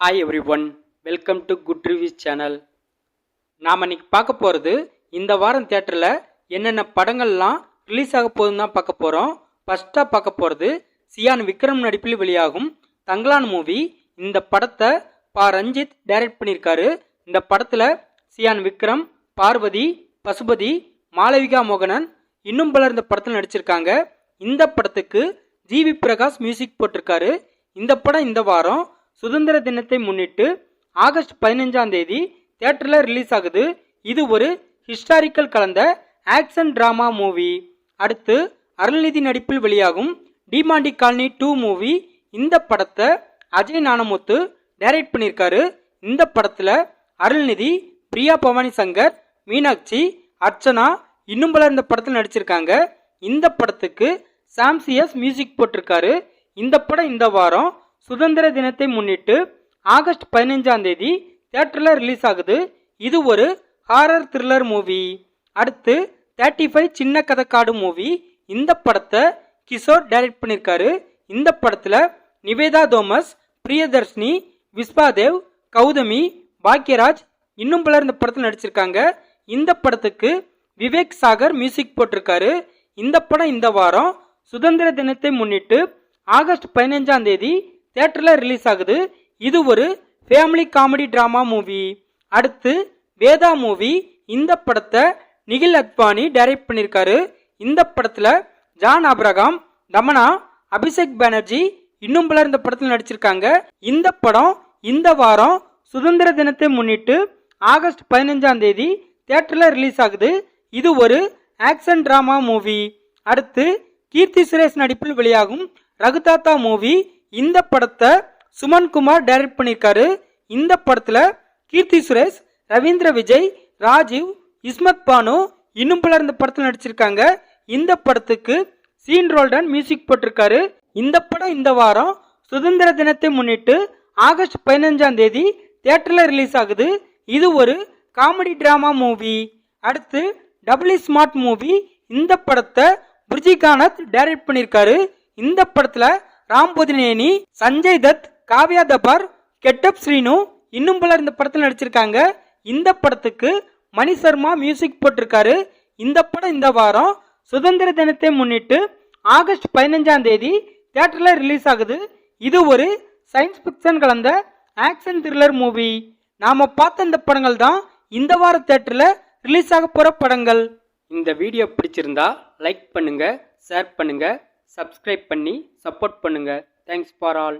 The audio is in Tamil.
Hi everyone welcome to good reviews channel நாம் இன்னைக்கு பார்க்க போகிறது இந்த வாரம் தேட்டரில் என்னென்ன படங்கள்லாம் ரிலீஸ் ஆக போகுதுன்னு தான் பார்க்க போகிறோம் ஃபஸ்ட்டாக பார்க்க போகிறது சியான் விக்ரம் நடிப்பில் வெளியாகும் தங்கலான் மூவி இந்த படத்தை பா ரஞ்சித் டைரக்ட் பண்ணியிருக்காரு. இந்த படத்தில் சியான் விக்ரம் பார்வதி பசுபதி மாளவிகா மோகனன் இன்னும் பலர் இந்த படத்தில் நடிச்சிருக்காங்க. இந்த படத்துக்கு ஜிவி பிரகாஷ் மியூசிக் போட்டிருக்காரு. இந்த படம் இந்த வாரம் சுதந்திர தினத்தை முன்னிட்டு ஆகஸ்ட் பதினஞ்சாம் தேதி தியேட்டரில் ரிலீஸ் ஆகுது. இது ஒரு ஹிஸ்டாரிக்கல் கலந்த ஆக்ஷன் ட்ராமா மூவி அடுத்து அருள்நிதி நடிப்பில் வெளியாகும் டிமாண்டி காலனி டூ மூவி இந்த படத்தை அஜய் நானமுத்து டைரக்ட் பண்ணியிருக்காரு. இந்த படத்தில் அருள்நிதி பிரியா பவானி சங்கர் மீனாட்சி அர்ச்சனா இன்னும் பலர் இந்த படத்தில் நடிச்சிருக்காங்க. இந்த படத்துக்கு சாம்சியஸ் மியூசிக் போட்டிருக்காரு. இந்த படம் இந்த வாரம் சுதந்திர தினத்தை முன்னிட்டு ஆகஸ்ட் பதினஞ்சாம் தேதி தியேட்டரில் ரிலீஸ் ஆகுது. இது ஒரு ஹாரர் த்ரில்லர் மூவி அடுத்து தேர்ட்டி ஃபைவ் சின்ன கதை காடு மூவி இந்த படத்தை கிஷோர் டைரக்ட் பண்ணியிருக்காரு இந்த படத்தில் நிவேதா தோமஸ் பிரியதர்ஷினி விஸ்வாதேவ் கௌதமி பாக்யராஜ் இன்னும் பலர் இந்த படத்தில் நடிச்சிருக்காங்க. இந்த படத்துக்கு விவேக் சாகர் மியூசிக் போட்டிருக்காரு. இந்த படம் இந்த வாரம் சுதந்திர தினத்தை முன்னிட்டு ஆகஸ்ட் பதினஞ்சாம் தேதி தேட்டரில் ரிலீஸ் ஆகுது. இது ஒரு ஃபேமிலி காமெடி டிராமா மூவி அடுத்து வேதா மூவி இந்த படத்தை நிகில் அத்வானி டைரக்ட் பண்ணியிருக்காரு இந்த படத்தில் ஜான் அப்ரகாம் தமனா அபிஷேக் பானர்ஜி இன்னும் பலர் இந்த படத்தில் நடிச்சிருக்காங்க. இந்த படம் இந்த வாரம் சுதந்திர தினத்தை முன்னிட்டு ஆகஸ்ட் பதினஞ்சாம் தேதி தியேட்டரில் ரிலீஸ் ஆகுது. இது ஒரு ஆக்ஷன் டிராமா மூவி அடுத்து கீர்த்தி சுரேஷ் நடிப்பில் வெளியாகும் ரகுதாத்தா மூவி இந்த படத்தை சுமன் குமார் டைரக்ட் பண்ணியிருக்காரு இந்த படத்தில் கீர்த்தி சுரேஷ் ரவீந்திர விஜய் ராஜீவ் இஸ்மத் பானு இன்னும் பலர் இந்த படத்தில் நடிச்சிருக்காங்க. இந்த படத்துக்கு சீன் ரோல்டன் மியூசிக் போட்டிருக்காரு. இந்த படம் இந்த வாரம் சுதந்திர தினத்தை முன்னிட்டு ஆகஸ்ட் பதினஞ்சாம் தேதி தியேட்டரில் ரிலீஸ் ஆகுது. இது ஒரு காமெடி டிராமா மூவி. அடுத்து டபுள் ஸ்மார்ட் மூவி. இந்த படத்தை புர்ஜி கானத் டைரக்ட் பண்ணியிருக்காரு இந்த படத்தில் ராம் புதினேனி சஞ்சய் தத் காவ்யா தபார் கெட்டப் ஸ்ரீனு இன்னும் பலர் இந்த படத்தில் நடிச்சிருக்காங்க. இந்த படத்துக்கு மணி சர்மா மியூசிக் போட்டிருக்காரு. இந்த படம் இந்த வாரம் சுதந்திர தினத்தை முன்னிட்டு ஆகஸ்ட் பதினஞ்சாம் தேதி தியேட்டரில் ரிலீஸ் ஆகுது. இது ஒரு சயின்ஸ் ஃபிக்ஷன் கலந்த ஆக்ஷன் த்ரில்லர் மூவி நாம் பார்த்த இந்த படங்கள் தான் இந்த வார தேட்டரில் ரிலீஸ் ஆக போகிற படங்கள். இந்த வீடியோ பிடிச்சிருந்தா லைக் பண்ணுங்கள் ஷேர் பண்ணுங்கள் சப்ஸ்கிரைப் பண்ணி சப்போர்ட் பண்ணுங்கள் தேங்க்ஸ் ஃபார் ஆல்